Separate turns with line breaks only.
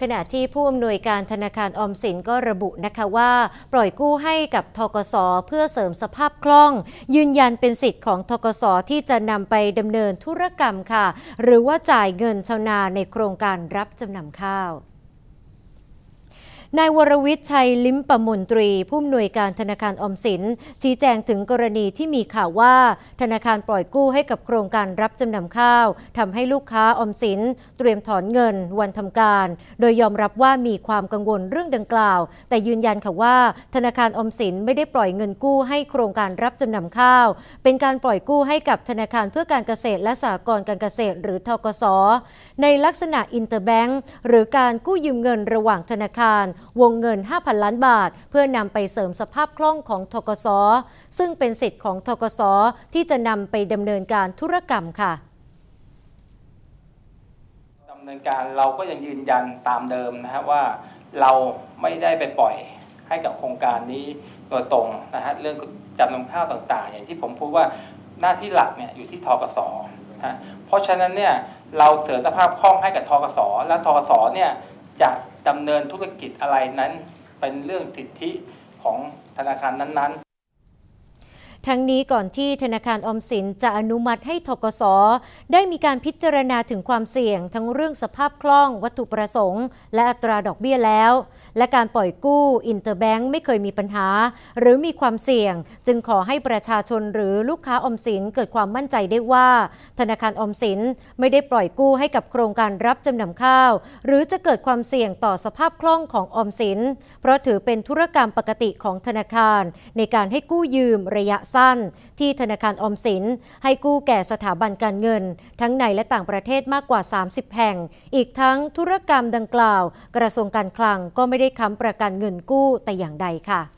ขณะที่ผู้อำนวยการธนาคารออมสินก็ระบุนะคะว่า ปล่อยกู้ให้กับทกสเพื่อเสริมสภาพคล่อง ยืนยันเป็นสิทธิ์ของทกสที่จะนำไปดำเนินธุรกรรมค่ะ หรือว่าจ่ายเงินชาวนาในโครงการรับจำนำข้าว นายวรวิทย์ชัยลิมประมนตรี ผู้อำนวยการธนาคารอมสิน ชี้แจงถึงกรณีที่มีข่าวว่า ธนาคารปล่อยกู้ให้กับโครงการรับจำนำข้าวทำให้ลูกค้าอมสิน เตรียมถอนเงินวันทำการ โดยยอมรับว่ามีความกังวลเรื่องดังกล่าว แต่ยืนยันค่ะว่า ธนาคารออมสินไม่ได้ปล่อยเงินกู้ให้โครงการรับจำนำข้าว เป็นการปล่อยกู้ให้กับธนาคารเพื่อการเกษตรและสหกรณ์การเกษตร หรือทกสในลักษณะอินเตอร์แบงก์หรือการกู้ยืมเงินระหว่างธนาคารวงเงิน 5,000 ล้านบาท เพื่อนำไปเสริมสภาพคล่องของทกสซึ่งเป็นสิทธิ์ของทกสที่จะนำไปดำเนินการธุรกรรมค่ะ
ดำเนินการเราก็ยังยืนยันตามเดิมนะฮะว่าเราไม่ได้ไปปล่อยให้กับโครงการนี้โดยตรงนะฮะเรื่องจำนำข้าวต่างๆ อย่างที่ผมพูดว่าหน้าที่หลักเนี่ยอยู่ที่ทกสนะเพราะฉะนั้นเนี่ยเราเสริมสภาพคล่องให้กับทกสและทกสเนี่ยจะ ดำเนินธุรกิจอะไรนั้น เป็นเรื่องสิทธิของธนาคารนั้นๆ
ทั้งนี้ก่อนที่ธนาคารอมสินจะอนุมัติให้ทกสได้มีการพิจารณาถึงความเสี่ยง ทั้งเรื่องสภาพคล่อง วัตถุประสงค์ และอัตราดอกเบี้ยแล้ว และการปล่อยกู้อินเตอร์แบงก์ไม่เคยมีปัญหา หรือมีความเสี่ยง จึงขอให้ประชาชนหรือลูกค้าอมสินเกิดความมั่นใจได้ว่า ธนาคารอมสินไม่ได้ปล่อยกู้ให้กับโครงการรับจำนำข้าว หรือจะเกิดความเสี่ยงต่อสภาพคล่องของออมสิน เพราะถือเป็นธุรกรรมปกติของธนาคาร ในการให้กู้ยืมระยะสั้น ที่ธนาคารออมสิน ให้กู้แก่สถาบันการเงิน ทั้งในและต่างประเทศมากกว่า 30 แห่ง อีกทั้งธุรกรรมดังกล่าว กระทรวงการคลังก็ไม่ได้ค้ำประกันเงินกู้แต่อย่างใดค่ะ